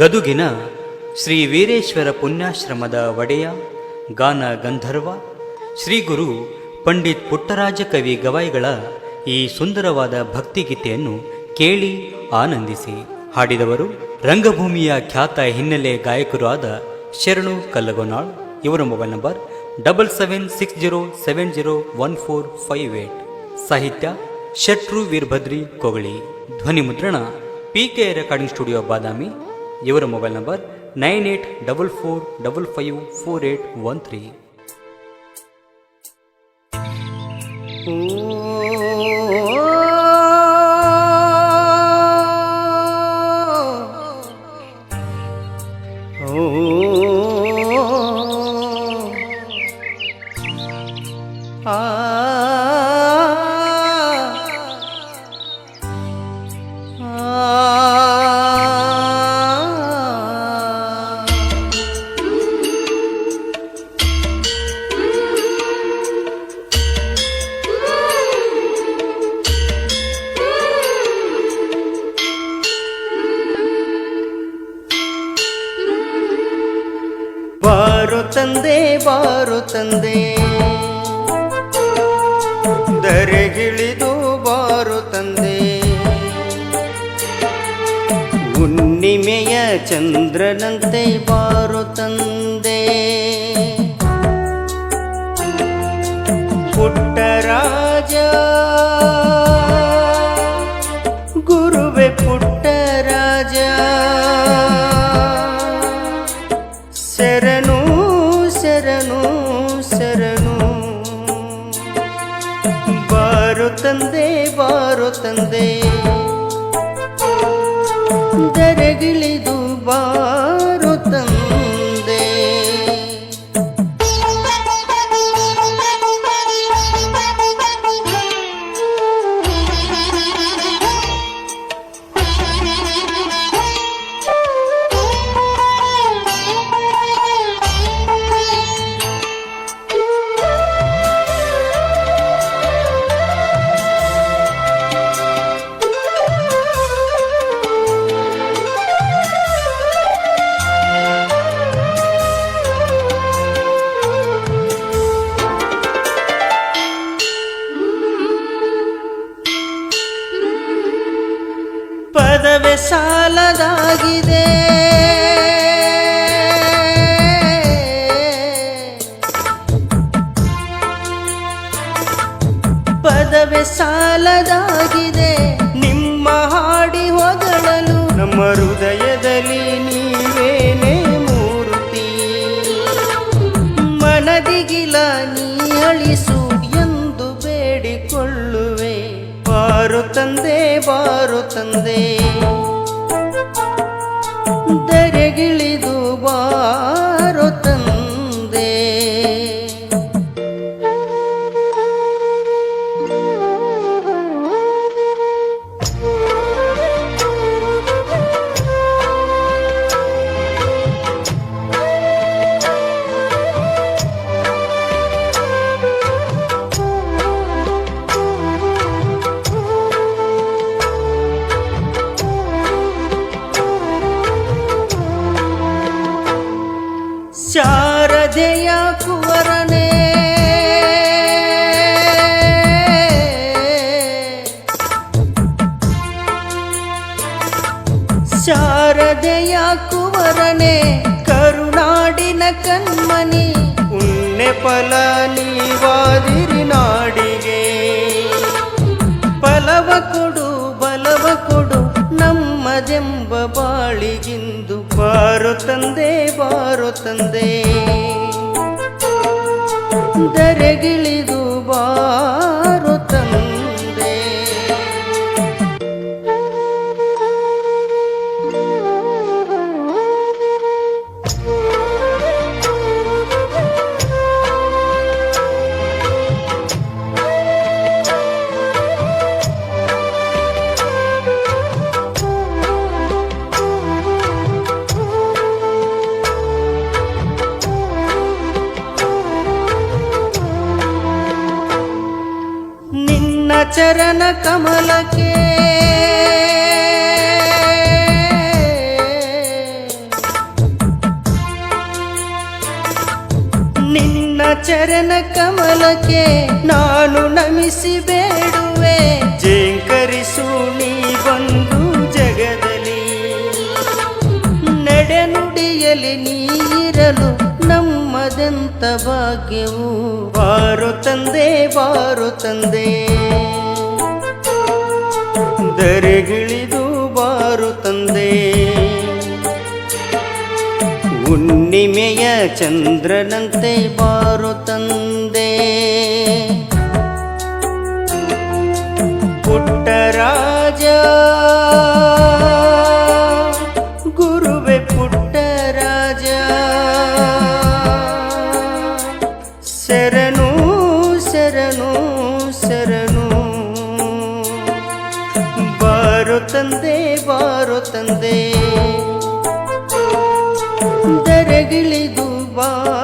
ಗದುಗಿನ ಶ್ರೀ ವೀರೇಶ್ವರ ಪುಣ್ಯಾಶ್ರಮದ ಒಡೆಯ ಗಾನ ಗಂಧರ್ವ ಶ್ರೀ ಗುರು ಪಂಡಿತ್ ಪುಟ್ಟರಾಜ ಕವಿ ಗವಾಯಿಗಳ ಈ ಸುಂದರವಾದ ಭಕ್ತಿಗೀತೆಯನ್ನು ಕೇಳಿ ಆನಂದಿಸಿ ಹಾಡಿದವರು ರಂಗಭೂಮಿಯ ಖ್ಯಾತ ಹಿನ್ನೆಲೆ ಗಾಯಕರು ಆದ ಶರಣು ಕಲ್ಲಗೊನಾಳ್ ಇವರ mobile number double seven six zero seven zero one four five eight ಸಾಹಿತ್ಯ ಶಟ್ರು ವೀರಭದ್ರಿ ಕೊಗಳಿ ಧ್ವನಿ ಮುದ್ರಣ P K recording studio Badami Your mobile number 9844554813. ತಂದೆ ಬಾರು ತಂದೆ ದರೆಗಿಳಿದು ಬಾರು ತಂದೆ ಹುಣ್ಣಿಮೆಯ ಚಂದ್ರನಂತೆ ಬಾರು ತಂದೆ ಪುಟ್ಟರಾಜ ಬಾರೋ ತಂದೆ ದರಗಿಳಿದು ಬಾರೋ ಮಾತ್ರವೇ ಸಾಲದಾಗಿದೆ ಪದವೇ ಸಾಲದಾಗಿದೆ ನಿಮ್ಮ ಹಾಡಿ ಹೊಗಳಲು ನಮ್ಮ ಹೃದಯದಲ್ಲಿ ನೀವೇನೇ ಮೂರುತಿ ಮನದಿಗಿಲ ನೀ ಅಳಿಸು ಬಾರು ತಂದೆ ಬಾರು ತಂದೆ ದರೆಗಿಳಿದು ಬಾ ಕರುಣಾವರಣೆ ಕರುನಾಡಿನ ಕನ್ಮನಿ ಉಣ್ಣೆ ಫಲ ನೀವಾದಿರಿ ನಾಡಿಗೆ ಫಲವ ಕೊಡು ಬಲವ ಕೊಡು ನಮ್ಮದೆಂಬ ಬಾಳಿಗಿಂದು ಬಾರು ತಂದೆ ಬಾರು ತಂದೆ ದರೆಗಿಳಿದು ಬಾರು ತಂದೆ चरण कमल के ನಿನ್ನ ಚರಣ ಕಮಲಕ್ಕೆ ನಾನು ನಮಿಸಿ ಬೇಡುವೆ ಜೇಂಕರಿಸು ನೀ ಬಂದು ಜಗದಲ್ಲಿ ನಡೆನುಡಿಯಲಿ ನೀರಲು ನಮ್ಮದೆಂತ ಭಾಗ್ಯವು ಬಾರು ತಂದೆ ಬಾರು ತಂದೆ ಧರೆಗಿಳಿದು ಬಾರು ತಂದೆ ಹುಣ್ಣಿಮೆಯ ಚಂದ್ರನಂತೆ ಬಾರು ತಂದೆ ಪುಟ್ಟರಾಜ ಬಾರೋ ತಂದೆ ದರಗಳಿಗೂ ಬಾ